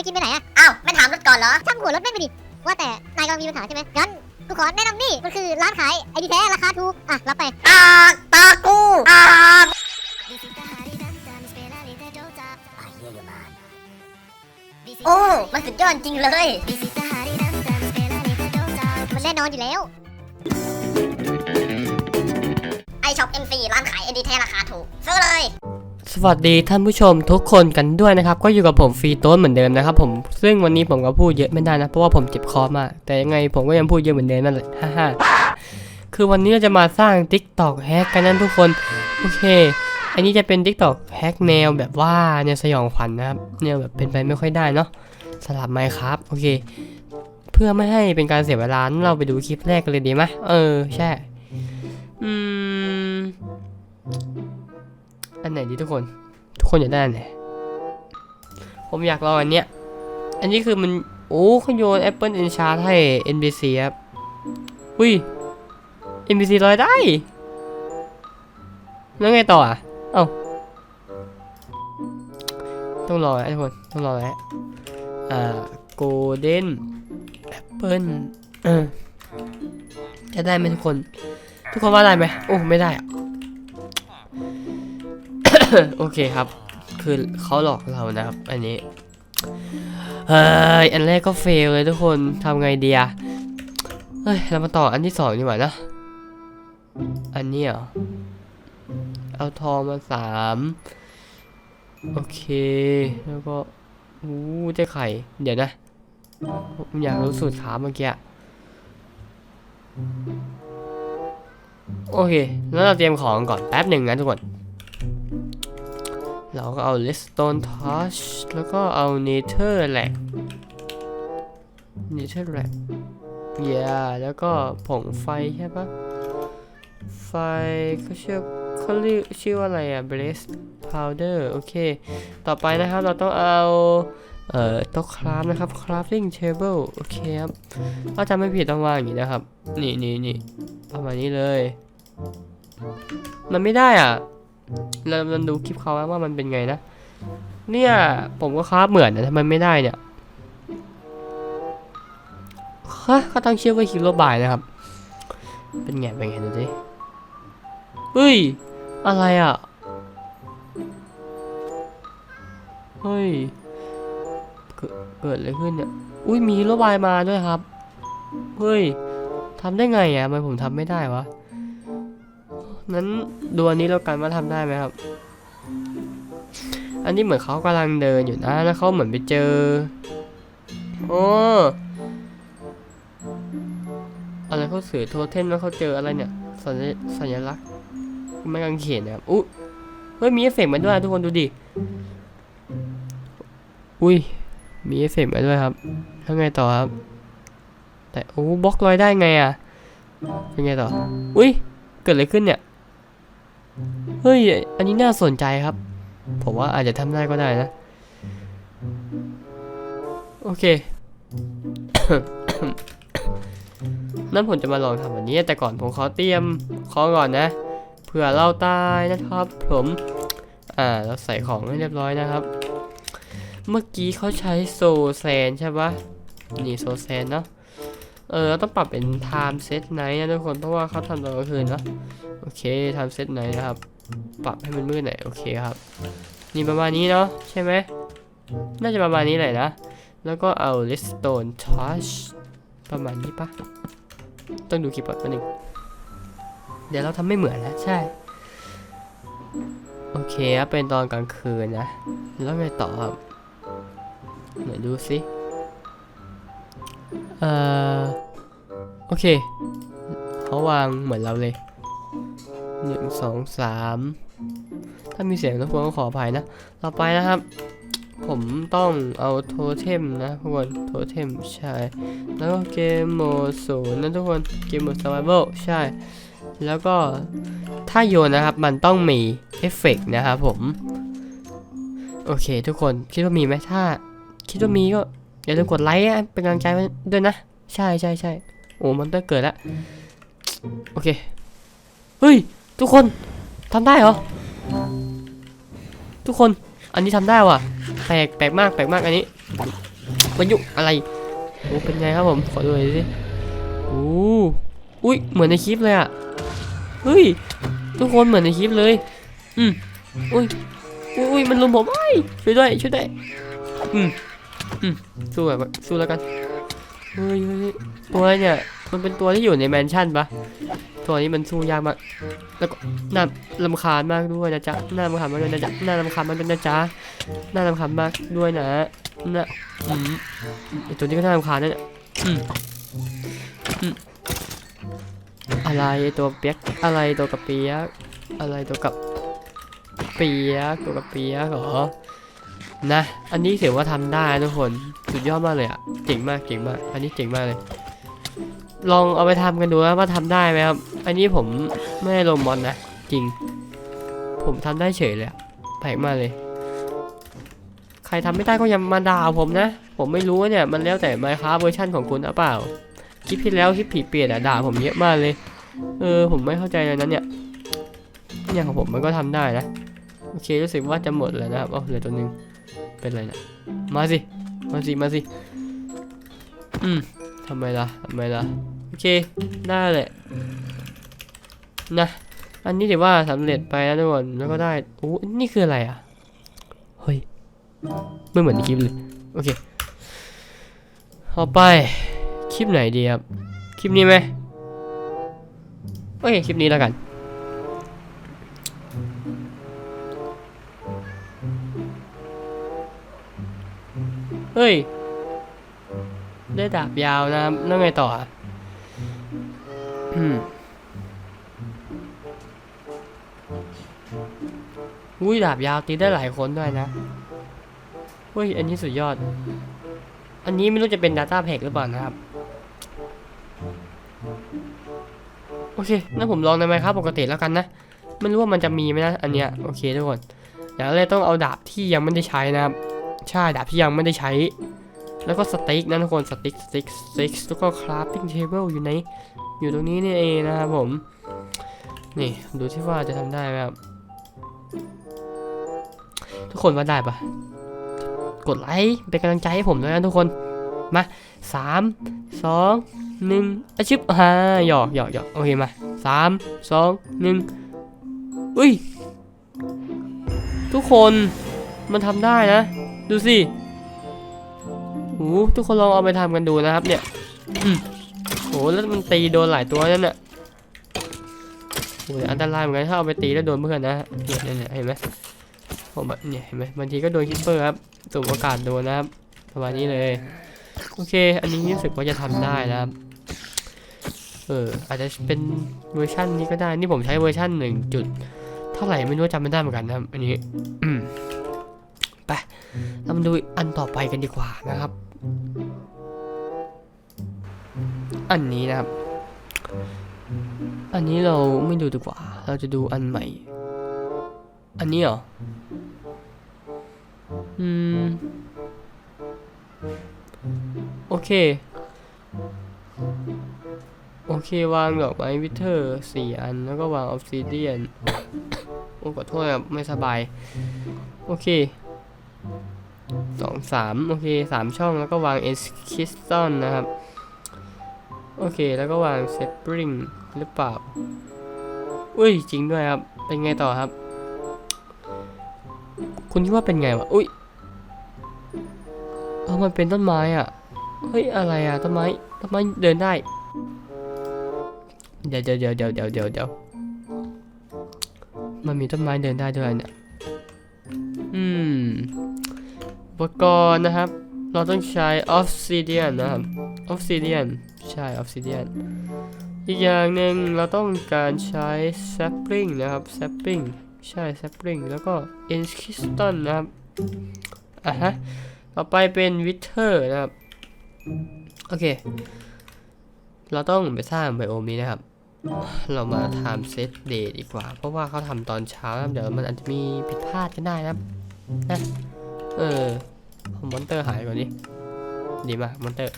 จะกินไปไหนอะอ้าวไม่ถามรถก่อนเหรอ ช่างหัวรถไม่งไปดิ ว่าแต่นายกำลังมีปัญหาใช่ไหมงั้นกูขอแนะนำนี่ มันคือร้านขายไอดีแท้ราคาถูก อะ รับไปอ่าตากูอ่าโอ้ มันสุดยอดจริงเลย มันแน่นอนอยู่แล้ว ไอช็อปเอ็มซีร้านขายเอ็นดีแท้ราคาถูกซื้อเลย สวัสดีท่านผู้ชมทุกคนกันด้วยนะครับ ก็อยู่กับผมฟรีโต้เหมือนเดิมนะครับผมซึ่งวันนี้ผมก็พูดเยอะไม่ได้นะ เพราะว่าผมเจ็บคอมาก แต่ยังไงผมก็ยังพูดเยอะเหมือนเดิมนั่นแหละฮ่าฮ่าคือวันนี้เราจะมาสร้าง TikTok แฮกกันนั่นทุกคนโอเค อันนี้จะเป็น TikTok แฮกแนวแบบว่าแนวสยองขวัญนะครับแนวแบบเป็นไปไม่ค่อยได้เนาะสลับไหมครับโอเค เพื่อไม่ให้เป็นการเสียเวลาเราไปดูคลิปแรกกันเลยดีไหมเออใช่อืม อันไหนดีทุกคน ทุกคนอยากได้อันไหนผมอยากลองอันเนี้ย อันนี้คือมัน โอ้เขาโยน Apple Enchant ให้ NBC ครับ อุ้ย NBC ลอยได้ แล้วไงต่ออะ เอ้า ต้องรอนะทุกคน ต้องรอแล้วอ่า Golden Apple เออจะได้ไหมทุกคน ทุกคนว่าได้ไหมโอ้ ไม่ได้อะ โอเคครับ คือเขาหลอกเรานะครับ อันนี้ เฮ้ย อันแรกก็เฟลเลยทุกคนทำไงดีอะเฮ้ย เรามาต่ออันที่สองดีกว่านะ อันนี้เหรอ เอาทองมาสามโอเค แล้วก็อู้เจ๊ไข่ เดี๋ยวนะผมอยากรู้สูตรขาเมื่อกี้โอเค แล้วเราเตรียมของก่อนแป๊บหนึ่งนะทุกคน เราก็เอา redstone torch แล้วก็เอา nether lag nether lag yeah แล้วก็ผงไฟใช่ปะไฟเขาชื่อเขาเรียกชื่อว่าอะไรอะ blaze powder โอเค ต่อไปนะครับเราต้องเอาเอ่อโต๊ะคราฟนะครับ crafting table โอเคครับถ้าจำไม่ผิดต้องวางอย่างนี้นะครับ นี่นี่นี่ประมาณนี้เลย มันไม่ได้อะ เราเราดูคลิปเขาว่ามันเป็นไงนะ เนี่ย ผมก็คาฟเหมือนนะทำไมไม่ได้เนี่ยฮะเขาตั้งเชื่อว่าฮิโรบายนะครับ เป็นไงเป็นไงดูดิเฮ้ย อะไรอะ เฮ้ย เกิดอะไรขึ้นเนี่ย อุ้ยมีฮิโรบายมาด้วยครับ เฮ้ยทำได้ไงอะทำไมผมทำไม่ได้วะ นั้นดูอันนี้แล้วกันว่าทำได้ไหมครับ อันนี้เหมือนเขากำลังเดินอยู่นะแล้วเขาเหมือนไปเจอโอ้อะไรเขาสื่อโทเทมแล้วเขาเจออะไรเนี่ยสัญสัญลักษณ์ไม่กังเขนนะครับอุ๊ยเฮ้ยมีเอฟเฟกต์มาด้วยทุกคนดูดิอุ้ยมีเอฟเฟกต์มาด้วยครับแล้วไงต่อครับ แต่โอ้บล็อกลอยได้ไงอะเป็นไงต่ออุ้ยเกิดอะไรขึ้นเนี่ย เฮ้ย อันนี้น่าสนใจครับ ผมว่าอาจจะทำได้ก็ได้นะ โอเค นั่นผมจะมาลองทำอันนี้ แต่ก่อนผมขอเตรียมของก่อนนะ เผื่อเราตายนะครับ ผม อ่า เราใส่ของให้เรียบร้อยนะครับ เมื่อกี้เขาใช้โซแซนใช่ปะนี่โซแซนเนาะเออต้องปรับเป็น time set night นะทุกคนเพราะว่าเขาทำตอนกลางคืนเนาะ โอเค time set night นะครับ ปรับให้มันมืดหน่อยโอเคครับ นี่ประมาณนี้เนาะใช่ไหมน่าจะประมาณนี้เลยนะ แล้วก็เอา redstone torch ประมาณนี้ปะต้องดูคลิปก่อนแป๊บนึงเดี๋ยวเราทำไม่เหมือนนะใช่ โอเคครับเป็นตอนกลางคืนนะ แล้วไงต่อครับไหนดูสิเอ่อ โอเค เขาวางเหมือนเราเลย หนึ่งสองสามถ้ามีเสียงรบกวนก็ขออภัยนะต่อไปนะครับ ผมต้องเอาโทเทมนะทุกคนโทเทมใช่ แล้วก็เกมโหมดศูนย์นะทุกคนเกมโหมด survival ใช่ แล้วก็ถ้าโยนนะครับมันต้องมีเอฟเฟกต์นะครับผม โอเคทุกคนคิดว่ามีไหมถ้า คิดว่ามีก็อย่าลืมกดไลค์เป็นกำลังใจด้วยนะ ใช่ใช่ใช่โอ้มันต้องเกิดแล้วโอเค เฮ้ย ทุกคนทำได้เหรอ ทุกคน อันนี้ทำได้ว่ะ แปลกแปลกมากแปลกมากอันนี้มันยุอะไรโอ้เป็นไงครับผม ขอดูหน่อยสิโอ้อุ้ยเหมือนในคลิปเลยอะ เฮ้ย ทุกคนเหมือนในคลิปเลย อืมอุ้ยอุ้ยอุ้ยมันลุมผมไอ้ยช่วยด้วยช่วยด้วย อืมอืมสู้แบบสู้แล้วกัน เฮ้ยเฮ้ยเฮ้ยตัวเนี่ย มันเป็นตัวที่อยู่ในแมนชั่นปะ ตัวนี้มันสู้ยากมาก แล้วก็น่าลำคาญมากด้วยนะจ๊ะน่ารำคาญมากด้วยนะจ๊ะน่ารำคาญมากด้วยนะจ๊ะน่ารำคาญมากด้วยนะน่าอืมตัวนี้ก็น่ารำคาญนะเนี่ยอืมอืมอะไรตัวเปียกอะไรตัวกับเปียก อะไรตัวกับเปียกตัวกับเปียกเหรอนะ อันนี้ถือว่าทำได้ทุกคนสุดยอดมากเลยอะเจ๋งมากเจ๋งมาก อันนี้เจ๋งมากเลย ลองเอาไปทำกันดูว่าทำได้ไหมครับ อันนี้ผมไม่ได้ลงมอนนะ จริง ผมทำได้เฉยเลยแปลกมากเลย ใครทำไม่ได้ก็อย่ามาด่าผมนะ ผมไม่รู้เนี่ย มันแล้วแต่ไมค้าเวอร์ชันของคุณหรือเปล่า คลิปที่แล้วคลิปผีเปลี่ยนอะด่าผมเยอะมากเลย เออ ผมไม่เข้าใจเลยนะเนี่ย เนี่ยของผมมันก็ทำได้นะ โอเครู้สึกว่าจะหมดแล้วนะครับอ๋อเหลือตัวหนึง เป็นไรนะมาสิ มาสิ มาสิ อืมทำไมล่ะทำไมล่ะ โอเค ได้แหละ นะ อันนี้ถือว่าสำเร็จไปแล้วทุกคนแล้วก็ได้โอ้นี่คืออะไรอะ เฮ้ย ไม่เหมือนในคลิปเลย โอเคเอาไป คลิปไหนดีครับ คลิปนี้ไหมโอเค คลิปนี้แล้วกันเฮ้ย ได้ดาบยาวนะครับแล้วไงต่ออะ อุ้ยดาบยาวตีได้หลายคนด้วยนะเฮ้ยอันนี้สุดยอด อันนี้ไม่รู้จะเป็น Data Pack หรือเปล่านะครับ โอเคงั้นผมลองในไมครับปกติแล้วกันนะไม่รู้ว่ามันจะมีไหมนะอันเนี้ยโอเคทุกคนอย่างแรกต้องเอาดาบที่ยังไม่ได้ใช้นะครับใช่ดาบที่ยังไม่ได้ใช้ แล้วก็สติ๊กนะทุกคนสติ๊กสติ๊กสติ๊กแล้วก็คราฟติ้งเทเบิลอยู่ในอยู่ตรงนี้นี่เองนะครับผม นี่ดูที่ว่าจะทำได้ไหมครับ ทุกคนว่าได้ปะกดไลค์เป็นกำลังใจให้ผมด้วยนะทุกคน มาสามสองหนึ่งอาชิบฮ่าหยอกหยอกหยอกโอเคมาสามสองหนึ่งอุ้ย ทุกคนมันทำได้นะ ดูสิโอ้ทุกคนลองเอาไปทำกันดูนะครับเนี่ยโอืมโหแล้วมันตีโดนหลายตัวนั่นน่ะโอ้ยอันตรายเหมือนกันถ้าเอาไปตีแล้วโดนเพื่อนนะเนี่ยเห็นไหม ผมเนี่ยเห็นไหมบางทีก็โดนคิปเปอร์ครับสุ่มโอกาสโดนนะครับประมาณนี้เลย โอเค อันนี้รู้สึกว่าจะทำได้นะครับ เออ อาจจะเป็นเวอร์ชันนี้ก็ได้ นี่ผมใช้เวอร์ชันหนึ่งจุดเท่าไหร่ไม่รู้จำไม่ได้เหมือนกันนะครับ อันนี้อืมไปเรามาดูอันต่อไปกันดีกว่านะครับ อันนี้นะครับ อันนี้เราไม่ดูดีกว่า เราจะดูอันใหม่ อันนี้เหรอ อืม โอเค โอเควางดอกไม้วิเทอร์สี่อัน แล้วก็วางออฟซิเดียน โอ้ขอโทษครับ ไม่สบาย โอเคสองสามโอเคสามช่องแล้วก็วางเอสคิสตันนะครับ โอเคแล้วก็วางเซปริงหรือเปล่า อุ้ย จริงด้วยครับ เป็นไงต่อครับ คุณคิดว่าเป็นไงวะ อุ้ยเออมันเป็นต้นไม้อะ เฮ้ย อะไรอะ ต้นไม้ ต้นไม้เดินได้ เดี๋ยวเดี๋ยวเดี๋ยวเดี๋ยวเดี๋ยวเดี๋ยวเดี๋ยวมันมีต้นไม้เดินได้ด้วยเนี่ย อืม อุปกรณ์นะครับ เราต้องใช้ออฟซิเดียนนะครับ ออฟซิเดียน ใช่ออฟซิเดียน อีกอย่างหนึ่งเราต้องการใช้แซปลิงนะครับ แซปลิง ใช่แซปลิงแล้วก็เอนคิสตันนะครับอะฮะต่อไปเป็นวิเทอร์นะครับ โอเค เราต้องไปสร้างไบโอมนี้นะครับ เรามาทำเซตเดย์ดีกว่า เพราะว่าเขาทำตอนเช้านะเดี๋ยวมันอาจจะมีผิดพลาดก็ได้นะครับนะเออเอามอนเตอร์หายก่อนดิดีมากมอนเตอร์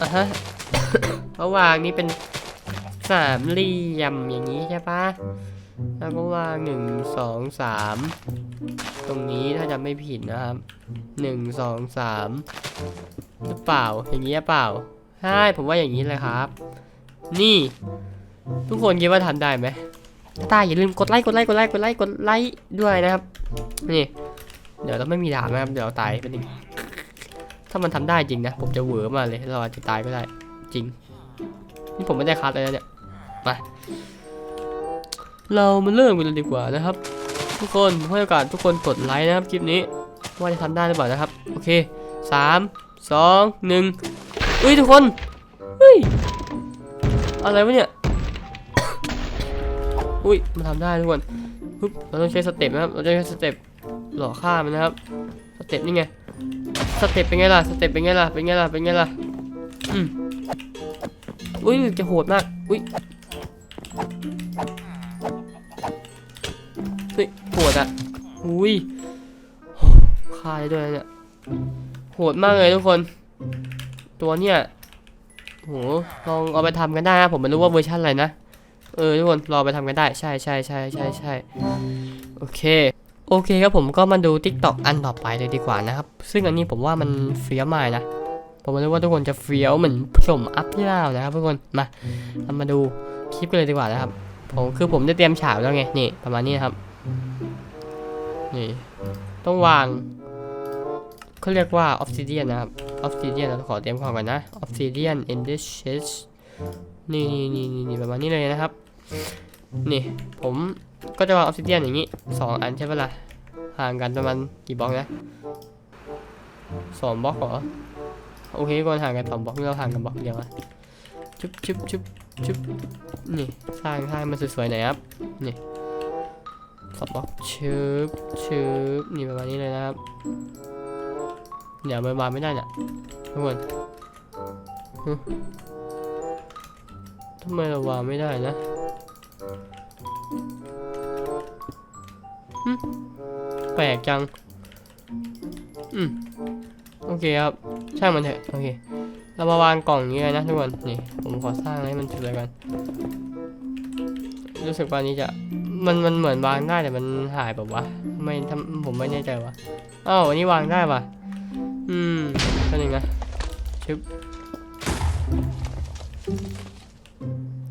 อะฮะระหว่างนี้เป็นสามเหลี่ยมอย่างนี้ใช่ปะ แล้วก็วางหนึ่งสองสามตรงนี้ถ้าจะไม่ผิดนะครับหนึ่งสองสามหรือเปล่าอย่างนี้เปล่าใช่ผมว่าอย่างนี้เลยครับ นี่ ทุกคนคิดว่าทำได้ไหมถ้าได้อย่าลืมกดไลค์กดไลค์กดไลค์กดไลค์กดไลค์ด้วยนะครับ นี่ เดี๋ยวเราไม่มีดาบนะครับ เดี๋ยวเราตายเป็นหนึ่งถ้ามันทำได้จริงนะ ผมจะเหวอมาเลย เราอาจจะตายก็ได้ จริง นี่ผมไม่ได้คัดเลยนะเนี่ย มา เรามาเริ่มกันเลยดีกว่านะครับ ทุกคนให้โอกาสทุกคนกดไลค์นะครับคลิปนี้ ว่าจะทำได้หรือเปล่านะครับ โอเคสามสองหนึ่งเฮ้ยทุกคนเฮ้ยอะไรวะเนี่ยอุ้ยมันทำได้ทุกคนปึ๊บเราต้องใช้สเต็ปนะครับเราจะใช้สเต็ปหล่อฆ่ามันนะครับสเต็ปนี่ไงสเต็ปเป็นไงล่ะสเต็ปเป็นไงล่ะเป็นไงล่ะเป็นไงล่ะอืมอุ้ยจะโหดมากอุ้ย หดอะอุ้ยฆ่าได้ด้วยเนี่ยโหดมากเลยทุกคน ตัวเนี่ยโหลองเอาไปทำกันได้นะผมไม่รู้ว่าเวอร์ชันอะไรนะเออทุกคนรอไปทำกันได้ใช่ใช่ใช่ใช่ใช่โอเคโอเคครับผมก็มาดู TikTok อันต่อไปเลยดีกว่านะครับ ซึ่งอันนี้ผมว่ามันเฟี้ยวมากนะ ผมไม่รู้ว่าทุกคนจะเฟี้ยวเหมือนผมอัพที่แล้วนะครับทุกคนมาเรามาดูคลิปกันเลยดีกว่านะครับผมคือผมได้เตรียมฉากแล้วไงนี่ประมาณนี้นะครับ นี่ต้องวางเขาเรียกว่า obsidian นนะครับ obsidian เราขอเตรียมของก่อนนะ obsidian in this chest นี่นี่นี่นี่นี่ประมาณนี้เลยนะครับ นี่ผมก็จะวาง obsidian อย่างนี้สองอันใช่ปะล่ะห่างกันประมาณกี่บล็อกนะสองบล็อกเหรอโอเคก่อนห่างกันสองบล็อกเราห่างกันบล็อกเดียวอะชุบชุบชุบชุบนี่สร้างสร้างมันสวยๆหน่อยครับนี่ สองบล็อกชุบชุบนี่ประมาณนี้เลยนะครับเดี๋ยวมันวางไม่ได้น่ะทุกคนทำไมเราวางไม่ได้นะแปลกจัง อืม โอเคครับ ช่างมันเถอะ โอเค เรามาวางกล่องนี้เลยนะทุกคน นี่ ผมขอสร้างให้มันสวยกัน รู้สึกว่านี้จะ มันมันเหมือนวางได้แต่มันหายแบบวะไม่ทำผมไม่แน่ใจวะอ้าวอันนี้วางได้ปะอืมก็หนึ่งนะชึบ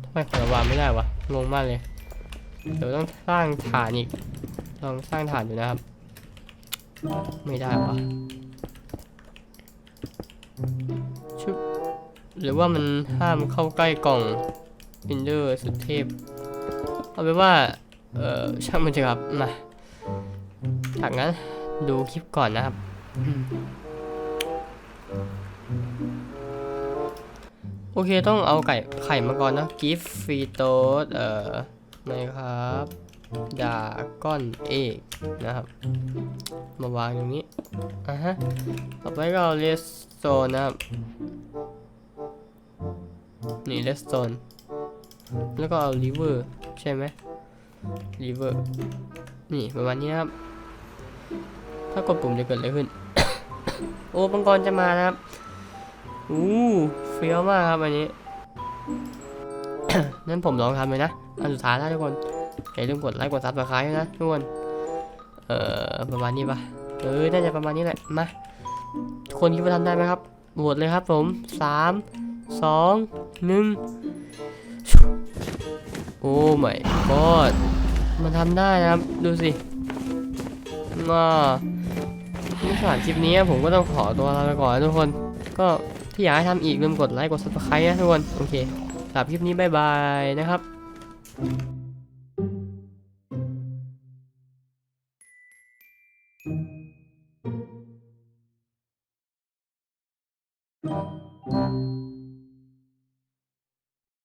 ทำไมของเราวางไม่ได้วะงงมากเลยเดี๋ยวต้องสร้างฐานอีกลองสร้างฐานดูนะครับ ไม่ได้วะชุบหรือว่ามันห้ามเข้าใกล้กล่องอินเดอร์สุดเทพ เอาเป็นว่า เออช่างมันเถอะครับมาจากนั้นดูคลิปก่อนนะครับ โอเคต้องเอาไก่ไข่มาก่อนนะกิฟฟีโตสเอ่อนะครับดาก้อนเอกนะครับ มาวางอย่างนี้อะฮะต่อไปก็เอาเลสโซนนะครับ นี่เลสโซนแล้วก็เอาลิเวอร์ใช่ไหม ลิเวอร์นี่ประมาณนี้ครับ ถ้ากดปุ่มจะเกิดอะไรขึ้น โอ้ปังกรจะมานะครับอู้เฟี้ยวมากครับอันนี้นั่นผมลองทำเลยนะ อันสุดท้ายแล้วทุกคนอย่าลืมกดไลค์กดซับสไครต์นะทุกคน เอ่อประมาณนี้ปะเออน่าจะประมาณนี้แหละ มาทุกคนคิดว่าทำได้ไหมครับโหวตเลยครับผมสามสองหนึ่ง โอ้ไม่กอดมันทำได้นะครับ ดูสิมานี่สารคลิปนี้ผมก็ต้องขอตัวลาไปก่อนนะทุกคน ก็ที่อยากให้ทำอีกลืมกดไลค์กดซับสไครต์นะทุกคน โอเคสำหรับคลิปนี้บายบายนะครับ